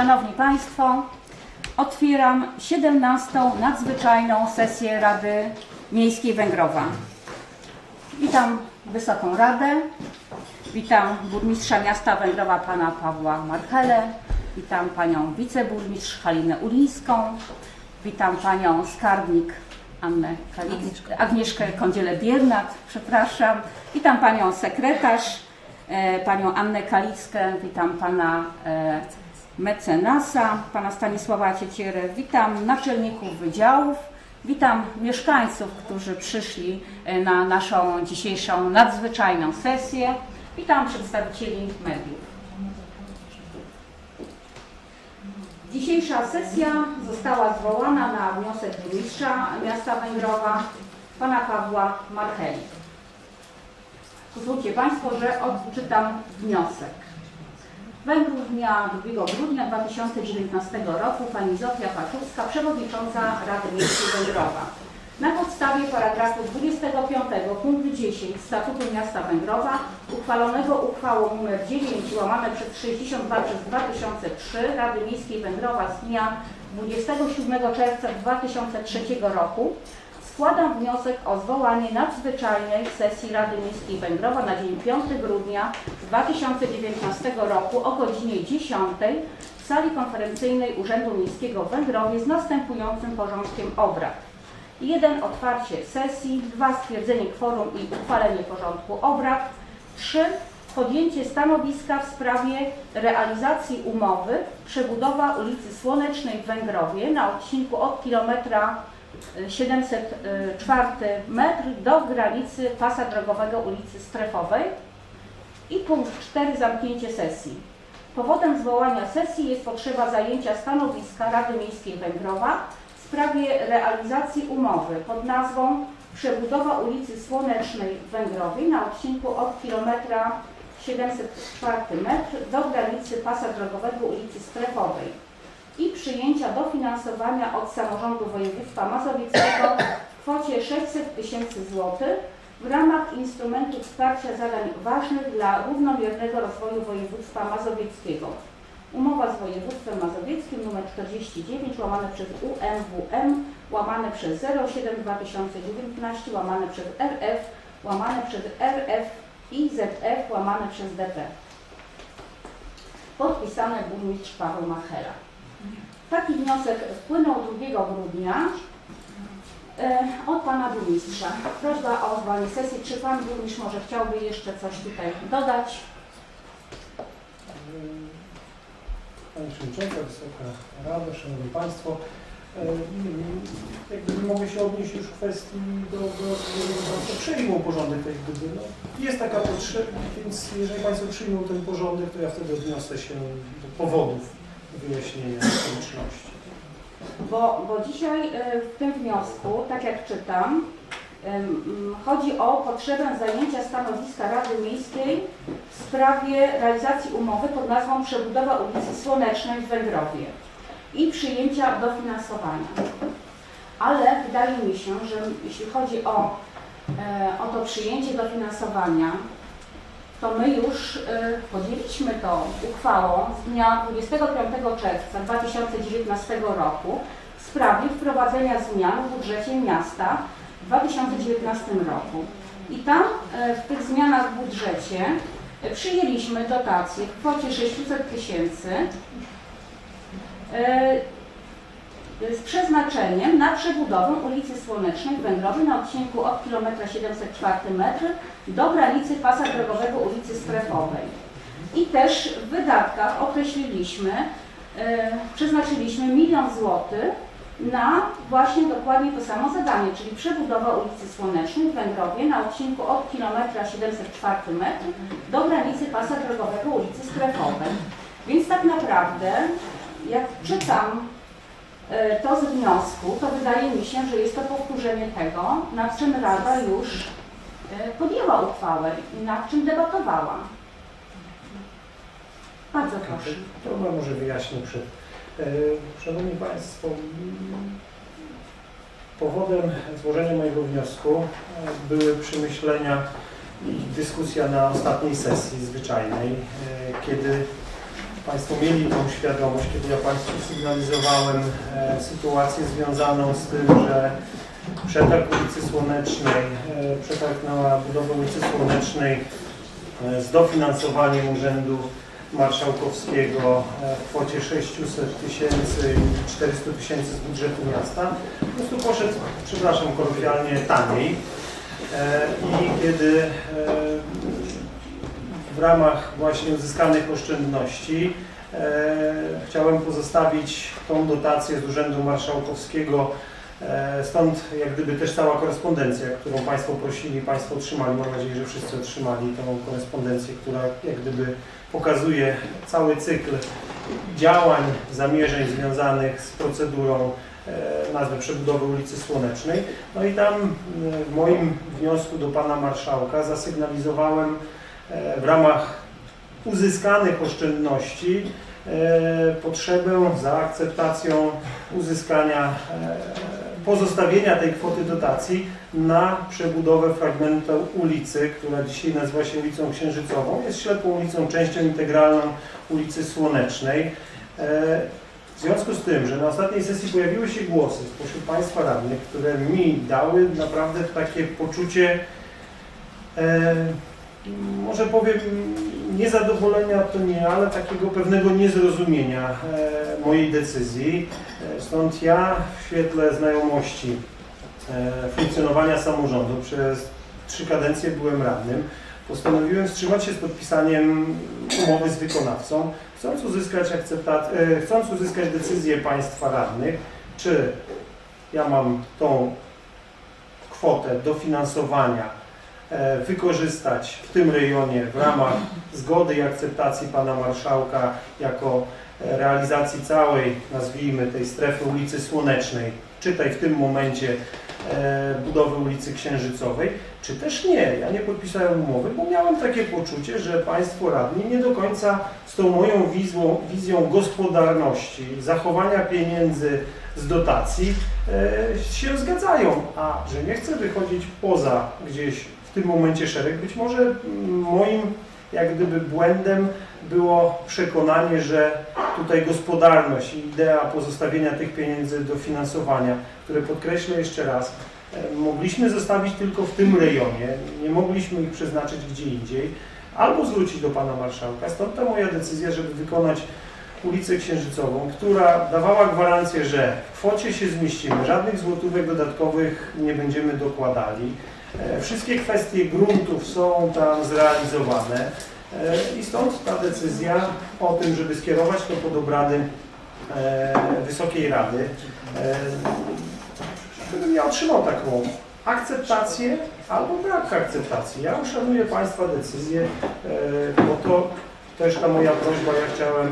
Szanowni Państwo, otwieram 17. nadzwyczajną sesję Rady Miejskiej Węgrowa. Witam Wysoką Radę, witam burmistrza miasta Węgrowa pana Pawła Marchele, witam panią wiceburmistrz Halinę Ulińską, witam panią skarbnik Annę Kalic- Agnieszkę Kądzielę-Biernat, przepraszam, witam panią sekretarz, e, panią Annę Kalickę, witam pana e, mecenasa, pana Stanisława Ciecierę, witam naczelników wydziałów, witam mieszkańców, którzy przyszli e, na naszą dzisiejszą nadzwyczajną sesję, witam przedstawicieli mediów. Dzisiejsza sesja została zwołana na wniosek burmistrza miasta Węgrowa, pana Pawła Marcheli. Pozwólcie Państwo, że odczytam wniosek. Węgrów dnia 2 grudnia 2019 roku pani Zofia Paczuska, przewodnicząca Rady Miejskiej Węgrowa. Na podstawie paragrafu 25 punktu 10 Statutu Miasta Węgrowa uchwalonego uchwałą nr 9 łamane przez 62 przez 2003 Rady Miejskiej Węgrowa z dnia 27 czerwca 2003 roku składam wniosek o zwołanie nadzwyczajnej sesji Rady Miejskiej Węgrowa na dzień 5 grudnia 2019 roku o godzinie 10 w sali konferencyjnej Urzędu Miejskiego w Węgrowie z następującym porządkiem obrad. 1. Otwarcie sesji. 2. Stwierdzenie kworum i uchwalenie porządku obrad. 3. Podjęcie stanowiska w sprawie realizacji umowy przebudowa ulicy Słonecznej w Węgrowie na odcinku od kilometra 704 metr do granicy pasa drogowego ulicy Strefowej. I punkt 4. Zamknięcie sesji. Powodem zwołania sesji jest potrzeba zajęcia stanowiska Rady Miejskiej Węgrowa w sprawie realizacji umowy pod nazwą Przebudowa ulicy Słonecznej w Węgrowie na odcinku od kilometra 704 metr do granicy pasa drogowego ulicy Strefowej i przyjęcia dofinansowania od samorządu województwa mazowieckiego w kwocie 600 tysięcy złotych w ramach instrumentu wsparcia zadań ważnych dla równomiernego rozwoju województwa mazowieckiego. Umowa z województwem mazowieckim nr 49 łamane przez UMWM łamane przez 07 2019 łamane przez RF łamane przez RF i ZF łamane przez DP. Podpisane burmistrz Paweł Machera. Taki wniosek wpłynął 2 grudnia e, od pana burmistrza. Prośba o zwołanie sesji. Czy pan burmistrz może chciałby jeszcze coś tutaj dodać? Pani Przewodnicząca, Wysoka Rado, Szanowni Państwo. E, Jakby mogę się odnieść już w kwestii do, do, do, do przyjmą porządek tej gdyby. No, jest taka potrzeba, więc jeżeli Państwo przyjmą ten porządek, to ja wtedy odniosę się do powodów wyjaśnienia konieczności. Bo, bo dzisiaj e, w tym wniosku, tak jak czytam, chodzi o potrzebę zajęcia stanowiska Rady Miejskiej w sprawie realizacji umowy pod nazwą Przebudowa ulicy Słonecznej w Węgrowie i przyjęcia dofinansowania. Ale wydaje mi się, że jeśli chodzi o, e, o to przyjęcie dofinansowania, to my już y, podjęliśmy to uchwałą z dnia 25 czerwca 2019 roku w sprawie wprowadzenia zmian w budżecie miasta w 2019 roku. I tam y, w tych zmianach w budżecie y, przyjęliśmy dotację w kwocie 600 tysięcy z przeznaczeniem na przebudowę ulicy Słonecznej w Węgrowie na odcinku od kilometra 704 metr do granicy pasa drogowego ulicy Strefowej. I też w wydatkach określiliśmy, e, przeznaczyliśmy milion złotych na właśnie dokładnie to samo zadanie, czyli przebudowa ulicy Słonecznej w Węgrowie na odcinku od kilometra 704 metr do granicy pasa drogowego ulicy Strefowej. Więc tak naprawdę, jak czytam to z wniosku, to wydaje mi się, że jest to powtórzenie tego, nad czym Rada już e, podjęła uchwałę i nad czym debatowała. Bardzo proszę. To może wyjaśnię przed. E, Szanowni Państwo, powodem złożenia mojego wniosku e, były przemyślenia i dyskusja na ostatniej sesji zwyczajnej, e, kiedy Państwo mieli tą świadomość, kiedy ja Państwu sygnalizowałem e, sytuację związaną z tym, że przetarg ulicy Słonecznej, e, przetarg na budowę ulicy Słonecznej e, z dofinansowaniem Urzędu Marszałkowskiego w kwocie 600 tysięcy i 400 tysięcy z budżetu miasta po prostu poszedł, przepraszam kolokwialnie, taniej. I kiedy w ramach właśnie uzyskanych oszczędności e, chciałem pozostawić tą dotację z Urzędu Marszałkowskiego E, Stąd jak gdyby też cała korespondencja, którą Państwo prosili, Państwo otrzymali. Mam nadzieję, że wszyscy otrzymali tą korespondencję, która jak gdyby pokazuje cały cykl działań, zamierzeń związanych z procedurą e, nazwy przebudowy ulicy Słonecznej. No i tam w moim wniosku do Pana Marszałka zasygnalizowałem w ramach uzyskanych oszczędności e, potrzebę za akceptacją uzyskania e, pozostawienia tej kwoty dotacji na przebudowę fragmentu ulicy, która dzisiaj nazywa się ulicą Księżycową. Jest ślepą ulicą, częścią integralną ulicy Słonecznej. E, W związku z tym, że na ostatniej sesji pojawiły się głosy spośród Państwa radnych, które mi dały naprawdę takie poczucie e, może powiem niezadowolenia to nie, ale takiego pewnego niezrozumienia e, mojej decyzji. E, Stąd ja w świetle znajomości e, funkcjonowania samorządu przez trzy kadencje byłem radnym, postanowiłem wstrzymać się z podpisaniem umowy z wykonawcą, chcąc uzyskać, akceptat- chcąc uzyskać decyzję państwa radnych, czy ja mam tą kwotę dofinansowania wykorzystać w tym rejonie w ramach zgody i akceptacji Pana Marszałka jako e, realizacji całej, nazwijmy tej strefy ulicy Słonecznej, czytaj w tym momencie e, budowy ulicy Księżycowej, czy też nie. Ja nie podpisałem umowy, bo miałem takie poczucie, że Państwo radni nie do końca z tą moją wizją, wizją gospodarności, zachowania pieniędzy z dotacji e, się zgadzają, a że nie chcę wychodzić poza gdzieś w tym momencie szereg, być może mm, moim jak gdyby błędem było przekonanie, że tutaj gospodarność i idea pozostawienia tych pieniędzy do finansowania, które podkreślę jeszcze raz, e, mogliśmy zostawić tylko w tym rejonie, nie mogliśmy ich przeznaczyć gdzie indziej, albo zwrócić do Pana Marszałka. Stąd ta moja decyzja, żeby wykonać ulicę Księżycową, która dawała gwarancję, że w kwocie się zmieścimy, żadnych złotówek dodatkowych nie będziemy dokładali. E, Wszystkie kwestie gruntów są tam zrealizowane e, i stąd ta decyzja o tym, żeby skierować to pod obrady e, Wysokiej Rady. Gdybym ja otrzymał taką akceptację albo brak akceptacji. Ja uszanuję Państwa decyzję, bo to też ta moja prośba, ja chciałem,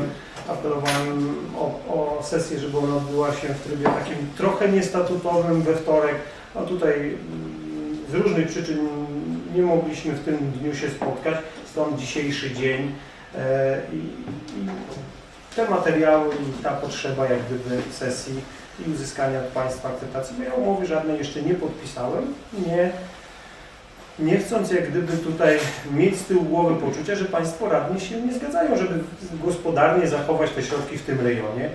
apelowałem o, o sesję, żeby ona odbyła się w trybie takim trochę niestatutowym we wtorek. No tutaj mm, z różnych przyczyn nie mogliśmy w tym dniu się spotkać, stąd dzisiejszy dzień e, i, i te materiały i ta potrzeba jak gdyby sesji i uzyskania od Państwa akceptacji, bo ja umowy żadnej jeszcze nie podpisałem, nie, nie chcąc jak gdyby tutaj mieć z tyłu głowy poczucia, że Państwo radni się nie zgadzają, żeby gospodarnie zachować te środki w tym rejonie.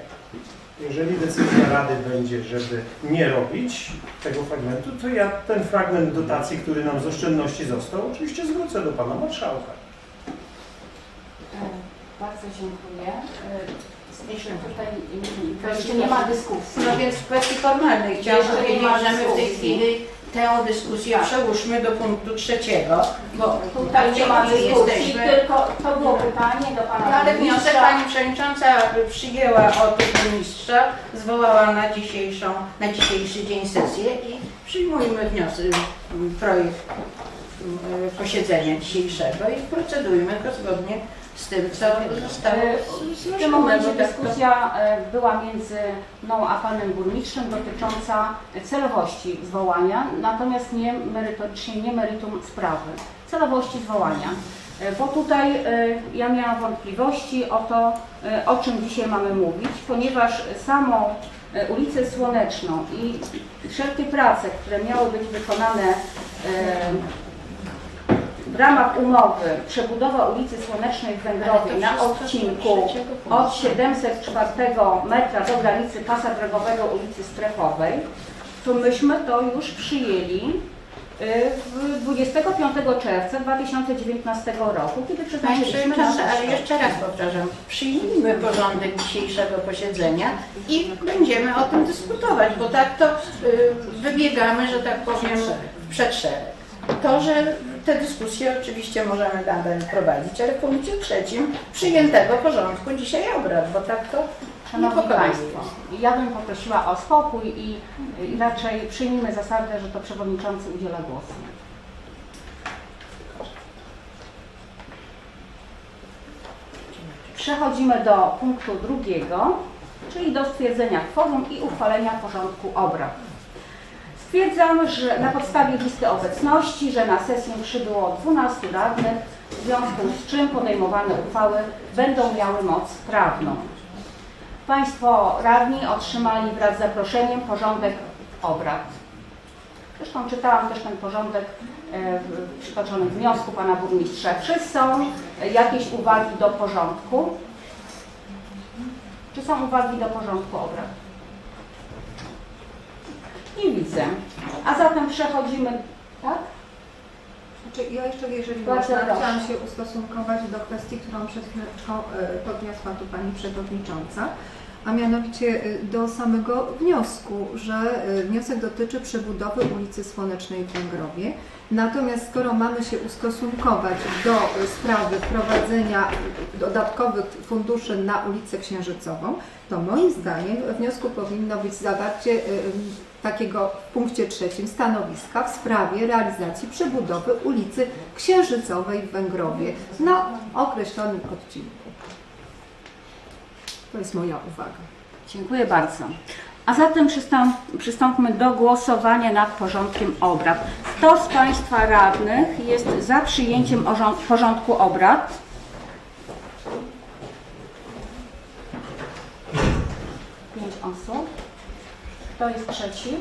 Jeżeli decyzja Rady będzie, żeby nie robić tego fragmentu, to ja ten fragment dotacji, który nam z oszczędności został, oczywiście zwrócę do Pana Marszałka. E, Bardzo dziękuję. E, Jeszcze tutaj jeszcze nie ma dyskusji. No więc w kwestii formalnej powiedzieć, ma że my w tej chwili tę dyskusję Tak. przełóżmy do punktu trzeciego, bo Tutaj nie ma gdzie dyskusji, tylko to było pytanie do Pana No, ale wniosek. Pani Przewodnicząca przyjęła od burmistrza, zwołała na, dzisiejszą, na dzisiejszy dzień sesję i przyjmujmy wniosek, m, projekt m, posiedzenia dzisiejszego i procedujmy go zgodnie z tym, co zostało E, zgłoszone. W tym momencie dyskusja e, była między mną a Panem Burmistrzem dotycząca celowości zwołania, natomiast nie merytorycznie, nie meritum sprawy. Celowości zwołania. E, Bo tutaj ja miałam wątpliwości o to, o czym dzisiaj mamy mówić, ponieważ samą ulicę Słoneczną i wszelkie prace, które miały być wykonane w ramach umowy przebudowa ulicy Słonecznej w Węgrowie na odcinku od 704 metra do granicy pasa drogowego ulicy Strefowej, to myśmy to już przyjęli y, w 25 czerwca 2019 roku, kiedy przeznaczyliśmy na Przewodnicząca, to ale jeszcze raz powtarzam, przyjmijmy porządek dzisiejszego posiedzenia i będziemy o tym dyskutować, bo tak to y, wybiegamy, że tak powiem, w przedszereg. To, że te dyskusje oczywiście możemy nadal prowadzić, ale w punkcie trzecim przyjętego porządku dzisiaj obrad, bo tak to Szanowni. Państwo, ja bym poprosiła o spokój i, i raczej przyjmijmy zasadę, że to przewodniczący udziela głosu. Przechodzimy do punktu drugiego, czyli do stwierdzenia kworum i uchwalenia porządku obrad. Stwierdzam, że na podstawie listy obecności, że na sesję przybyło 12 radnych, w związku z czym podejmowane uchwały będą miały moc prawną. Państwo radni otrzymali wraz z zaproszeniem porządek obrad. Zresztą czytałam też ten porządek e, w przytoczonym wniosku pana burmistrza. Czy są jakieś uwagi do porządku? Czy są uwagi do porządku obrad? Nie widzę. A zatem przechodzimy, tak? Znaczy, ja jeszcze, jeżeli Bardzo można, proszę. chciałam się ustosunkować do kwestii, którą przed chwileczką e, podniosła tu Pani Przewodnicząca, a mianowicie e, do samego wniosku, że e, wniosek dotyczy przebudowy ulicy Słonecznej w Węgrowie. Natomiast skoro mamy się ustosunkować do e, sprawy wprowadzenia dodatkowych funduszy na ulicę Księżycową, to moim zdaniem wniosku powinno być zawarcie takiego w punkcie trzecim stanowiska w sprawie realizacji przebudowy ulicy Księżycowej w Węgrowie na określonym odcinku. To jest moja uwaga. Dziękuję bardzo. A zatem przystąp, przystąpmy do głosowania nad porządkiem obrad. Kto z Państwa radnych jest za przyjęciem orząd- porządku obrad? Pięć osób. Kto jest przeciw?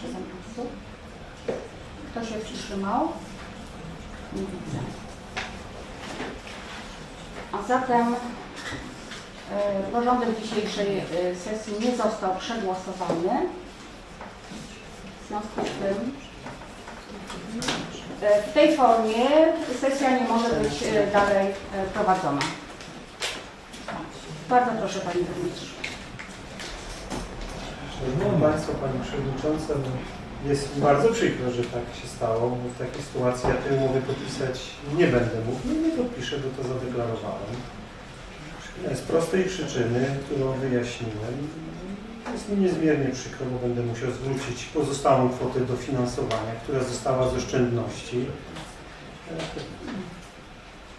Siedem osób. Kto się wstrzymał? Nie widzę. A zatem e, porządek dzisiejszej e, sesji nie został przegłosowany. W związku z tym e, w tej formie sesja nie może być dalej prowadzona. Bardzo proszę Pani Burmistrz. Szanowni Państwo, Pani Przewodnicząca, jest mi bardzo przykro, że tak się stało, bo w takiej sytuacji ja tej umowy podpisać nie będę mógł, no nie podpiszę, bo to zadeklarowałem. Z prostej przyczyny, którą wyjaśniłem, jest mi niezmiernie przykro, bo będę musiał zwrócić pozostałą kwotę dofinansowania, która została z oszczędności,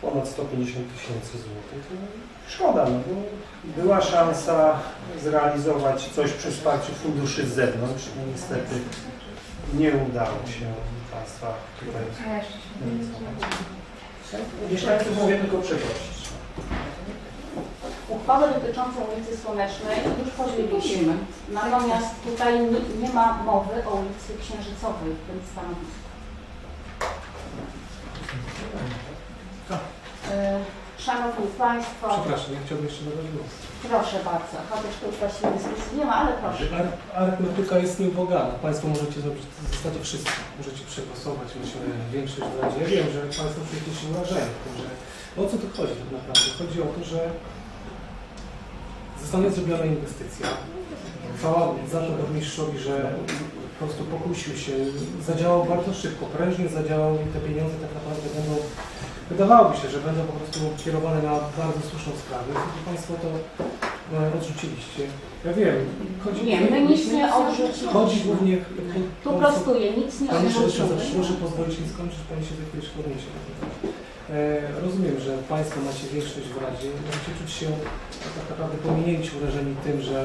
ponad 150 tysięcy złotych. No, Szkoda, no bo była szansa zrealizować coś przy wsparciu funduszy z zewnątrz. No niestety nie udało się Państwa tutaj. Mieszkańców mogę tylko przeprosić. Uchwałę dotyczącą ulicy Słonecznej już podjęliśmy. Natomiast tutaj nie, nie ma mowy o ulicy Księżycowej w tym stanowisku. Szanowni Państwo, Przepraszam, ja chciałbym jeszcze dodać głos. proszę bardzo, chociaż tu właściwie dyskusji nie ma, ale proszę. Ar- Arytmetyka jest nieubłagana. Państwo możecie zrobić w zasadzie wszystko. Możecie przegłosować, myślę, większość w Radzie. Ja wiem, że Państwo przecież się urażają, że o co tu chodzi tak naprawdę? Chodzi o to, że zostanie zrobiona inwestycja. Chwała za to burmistrzowi, że po prostu pokusił się, zadziałał bardzo szybko, prężnie zadziałał i te pieniądze tak naprawdę będą, wydawałoby się, że będą po prostu kierowane na bardzo słuszną sprawę. I Państwo to e, odrzuciliście. Ja wiem, chodzi Nie, my nic nie odrzuciliśmy. Chodzi głównie... Tu prostuję, nic nie Pani Przewodnicząca, odrzuciliśmy. proszę pozwolić mi skończyć, Pani się za chwileczkę odniesie. do tego. E, rozumiem, że Państwo macie większość w Radzie, możecie czuć się tak naprawdę pominięci urażeni tym, że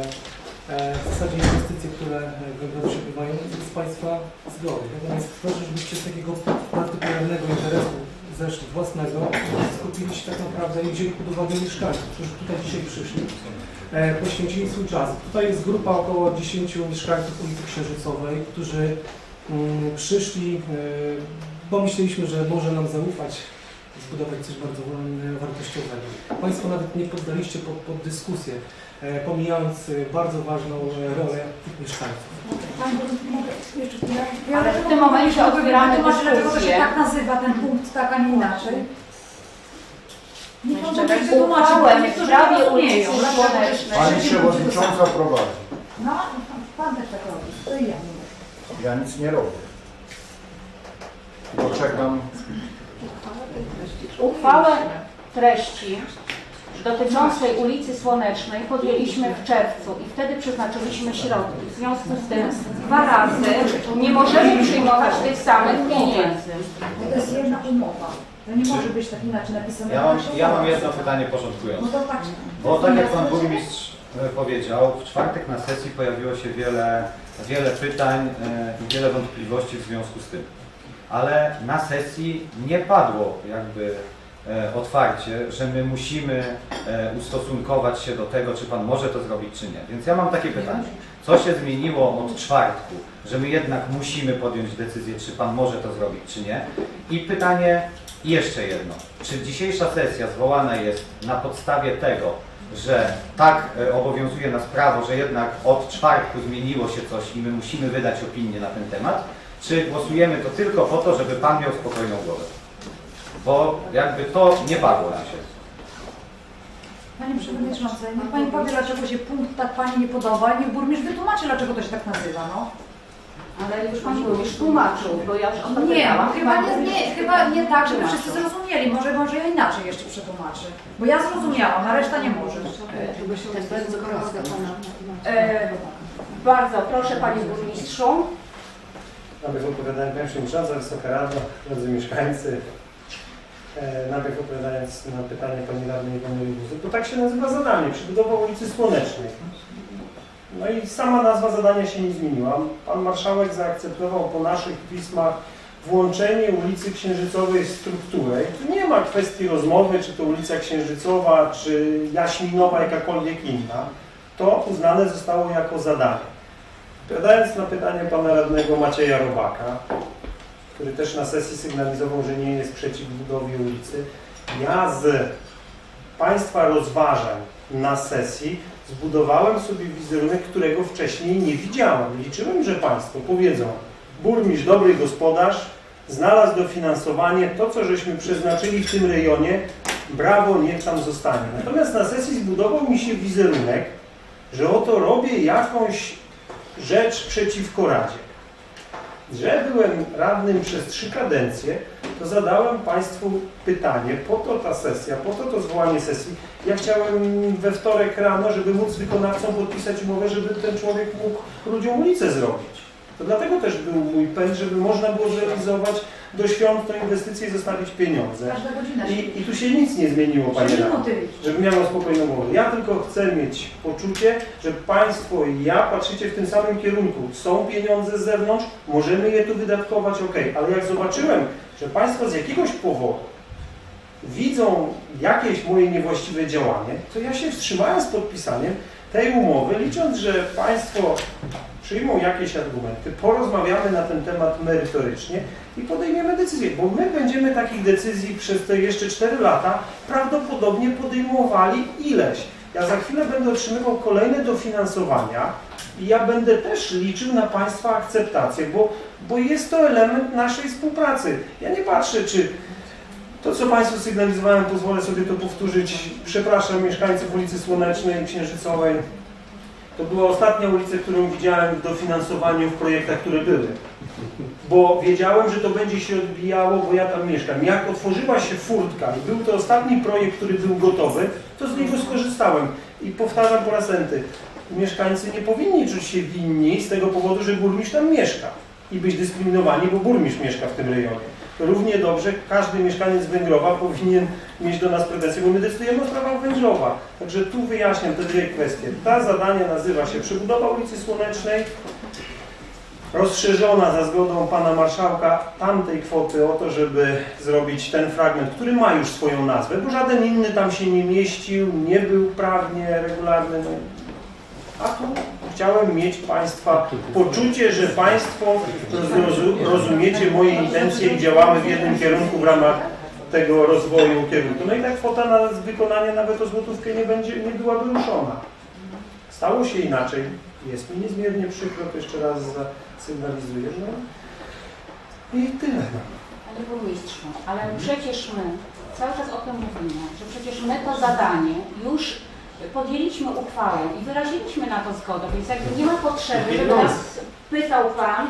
e, w zasadzie inwestycje, które w Węgrzech przebywają, z Państwa zgody. Natomiast proszę, żebyście z takiego partykularnego interesu zeszli własnego, skupili się tak naprawdę i wzięli pod uwagę mieszkańców, którzy tutaj dzisiaj przyszli, e, poświęcili swój czas. Tutaj jest grupa około 10 mieszkańców ulicy Księżycowej, którzy mm, przyszli, e, bo myśleliśmy, że może nam zaufać, zbudować coś bardzo wartościowego. Państwo nawet nie poddaliście pod, pod dyskusję, e, pomijając bardzo ważną e, rolę tych mieszkańców. Ale w tym momencie otwieramy wytłumaczyć, dlaczego to się dyskusję. tak nazywa, ten punkt, tak, a nie inaczej. Niech pan Jeszcze bo Uchwałę w niektórzy sprawie nie rozumieją, ulicy Słonecznej. Pani przewodnicząca prowadzi. No, pan, też tak robi, to i ja nie mówię. Ja nic nie robię. Tylko czekam. Uchwałę treści dotyczącej ulicy Słonecznej podjęliśmy w czerwcu i wtedy przeznaczyliśmy środki. W związku z tym dwa razy nie możemy przyjmować tych samych pieniędzy. To jest jedna umowa. To nie może być tak inaczej napisane. Ja mam, ja mam jedno pytanie No porządkujące. to tak. Bo tak jak Pan Burmistrz e, powiedział, w czwartek na sesji pojawiło się wiele, wiele pytań e, i wiele wątpliwości w związku z tym. Ale na sesji nie padło jakby otwarcie, że my musimy e, ustosunkować się do tego, czy Pan może to zrobić, czy nie. Więc ja mam takie pytanie. Co się zmieniło od czwartku, że my jednak musimy podjąć decyzję, czy Pan może to zrobić, czy nie? I pytanie jeszcze jedno. Czy dzisiejsza sesja zwołana jest na podstawie tego, że tak e, obowiązuje nas prawo, że jednak od czwartku zmieniło się coś i my musimy wydać opinię na ten temat, czy głosujemy to tylko po to, żeby Pan miał spokojną głowę? Bo jakby to nie padło na się. Panie Przewodniczący, niech Pani powie, dlaczego się punkt tak Pani nie podoba i niech burmistrz wytłumaczy, dlaczego to się tak nazywa, no. Ale już Pan burmistrz tłumaczył, bo ja już o to Nie, pytałam. chyba Pan nie, nie, chyba nie tak, żeby wszyscy zrozumieli. Może, może ja inaczej jeszcze przetłumaczę. Bo ja zrozumiałam, a reszta nie może. E, bardzo proszę Panie Burmistrzu. Najpierw odpowiadając Pani Przewodnicząca, Wysoka Rado, drodzy mieszkańcy. E, najpierw odpowiadając na pytanie Pani Radnej Iwony Guzy, bo tak się nazywa zadanie, przebudowa ulicy Słonecznej. No i sama nazwa zadania się nie zmieniła. Pan Marszałek zaakceptował po naszych pismach włączenie ulicy Księżycowej w strukturę. Tu nie ma kwestii rozmowy, czy to ulica Księżycowa, czy Jaśminowa, jakakolwiek inna. To uznane zostało jako zadanie. Odpowiadając na pytanie pana radnego Macieja Robaka, który też na sesji sygnalizował, że nie jest przeciw budowie ulicy, ja z państwa rozważań na sesji zbudowałem sobie wizerunek, którego wcześniej nie widziałem. Liczyłem, że państwo powiedzą, burmistrz, dobry gospodarz, znalazł dofinansowanie, to co żeśmy przeznaczyli w tym rejonie, brawo, niech tam zostanie. Natomiast na sesji zbudował mi się wizerunek, że oto robię jakąś rzecz przeciwko Radzie. Że byłem radnym przez trzy kadencje, to zadałem Państwu pytanie, po to ta sesja, po to to zwołanie sesji. Ja chciałem we wtorek rano, żeby móc z wykonawcą podpisać umowę, żeby ten człowiek mógł ludziom ulicę zrobić. To dlatego też był mój pęd, żeby można było zrealizować do świąt tę inwestycję i zostawić pieniądze. I, I tu się nic nie zmieniło, Panie radny żeby miał spokojną głowę. Ja tylko chcę mieć poczucie, że Państwo i ja patrzycie w tym samym kierunku. Są pieniądze z zewnątrz, możemy je tu wydatkować, ok, ale jak zobaczyłem, że Państwo z jakiegoś powodu widzą jakieś moje niewłaściwe działanie, to ja się wstrzymałem z podpisaniem tej umowy, licząc, że Państwo przyjmą jakieś argumenty, porozmawiamy na ten temat merytorycznie i podejmiemy decyzję, bo my będziemy takich decyzji przez te jeszcze 4 lata prawdopodobnie podejmowali ileś. Ja za chwilę będę otrzymywał kolejne dofinansowania i ja będę też liczył na Państwa akceptację, bo, bo jest to element naszej współpracy. Ja nie patrzę, czy to, co Państwu sygnalizowałem, pozwolę sobie to powtórzyć. Przepraszam mieszkańców ulicy Słonecznej, Księżycowej. To była ostatnia ulica, którą widziałem w dofinansowaniu w projektach, które były. Bo wiedziałem, że to będzie się odbijało, bo ja tam mieszkam. Jak otworzyła się furtka i był to ostatni projekt, który był gotowy, to z niego skorzystałem. I powtarzam po raz enty, mieszkańcy nie powinni czuć się winni z tego powodu, że burmistrz tam mieszka i być dyskryminowani, bo burmistrz mieszka w tym rejonie. Równie dobrze każdy mieszkaniec Węgrowa powinien mieć do nas pretensje, bo my decydujemy o sprawach Węgrowa. Także tu wyjaśniam te dwie kwestie. Ta zadanie nazywa się przebudowa ulicy Słonecznej. rozszerzona za zgodą pana marszałka tamtej kwoty o to, żeby zrobić ten fragment, który ma już swoją nazwę, bo żaden inny tam się nie mieścił, nie był prawnie regularny. No. A tu chciałem mieć Państwa poczucie, że Państwo rozumiecie moje intencje i działamy w jednym kierunku w ramach tego rozwoju kierunku. No i ta kwota na wykonanie nawet o złotówkę nie, będzie, nie byłaby ruszona. Stało się inaczej. Jest mi niezmiernie przykro, to jeszcze raz zasygnalizuję. No. I tyle. Panie burmistrzu, ale przecież my cały czas o tym mówimy, że przecież my to zadanie już podjęliśmy uchwałę i wyraziliśmy na to zgodę, więc jakby nie ma potrzeby, żeby nas pytał Pan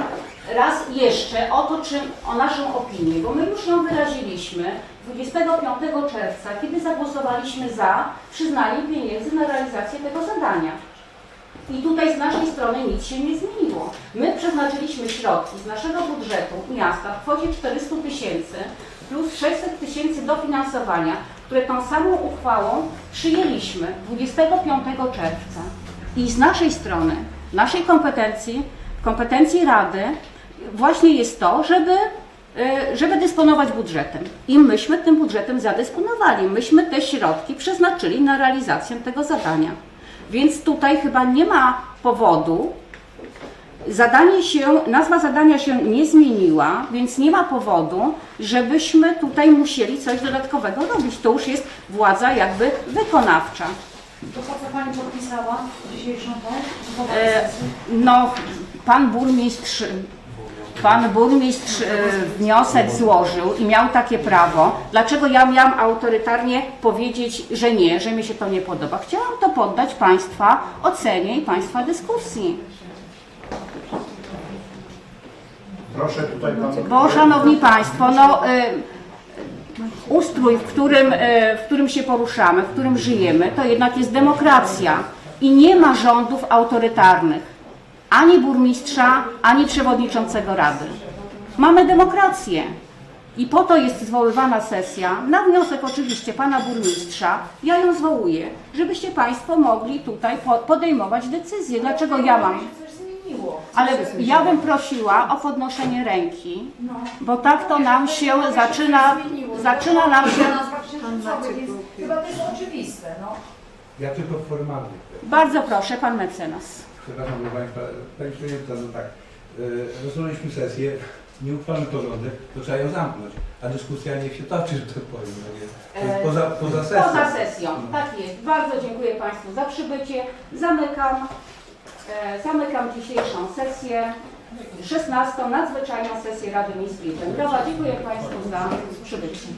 raz jeszcze o to, czy, o naszą opinię, bo my już ją wyraziliśmy 25 czerwca, kiedy zagłosowaliśmy za przyznaniem pieniędzy na realizację tego zadania. I tutaj z naszej strony nic się nie zmieniło. My przeznaczyliśmy środki z naszego budżetu miasta w kwocie 400 tysięcy plus 600 tysięcy dofinansowania, które tą samą uchwałą przyjęliśmy 25 czerwca. I z naszej strony, naszej kompetencji, kompetencji Rady właśnie jest to, żeby, y, żeby dysponować budżetem. I myśmy tym budżetem zadysponowali. Myśmy te środki przeznaczyli na realizację tego zadania. Więc tutaj chyba nie ma powodu. Zadanie się, nazwa zadania się nie zmieniła, więc nie ma powodu, żebyśmy tutaj musieli coś dodatkowego robić. To już jest władza jakby wykonawcza. To po co Pani podpisała dzisiejszą tą? E, No, pan burmistrz, pan burmistrz e, wniosek złożył i miał takie prawo. Dlaczego ja miałam autorytarnie powiedzieć, że nie, że mi się to nie podoba? Chciałam to poddać Państwa ocenie i Państwa dyskusji. Proszę tutaj pan. Bo szanowni Państwo, no y, ustrój, w którym, y, w którym się poruszamy, w którym żyjemy, to jednak jest demokracja i nie ma rządów autorytarnych. Ani burmistrza, ani przewodniczącego rady. Mamy demokrację. I po to jest zwoływana sesja, na wniosek oczywiście pana burmistrza, ja ją zwołuję, żebyście Państwo mogli tutaj po- podejmować decyzje. Dlaczego ja mam? Zmieniło. Ale ja bym prosiła o podnoszenie ręki, No. bo tak to nam się zaczyna, zaczyna nam się... Chyba to jest oczywiste, no. Ja tylko formalnie. Bardzo proszę, pan mecenas. Przepraszam, proszę Państwa, Pani Przewodnicząca, no tak. Yy, Rozpoczęliśmy sesję, nieuchwalny porządek, to trzeba ją zamknąć. A dyskusja niech się toczy, że tak powiem. No nie? To jest E, poza, poza sesją. Poza sesją, tak jest. Bardzo dziękuję Państwu za przybycie. Zamykam, e, zamykam dzisiejszą sesję, 16. nadzwyczajną sesję Rady Miejskiej Węgrowa. Dziękuję Państwu za przybycie.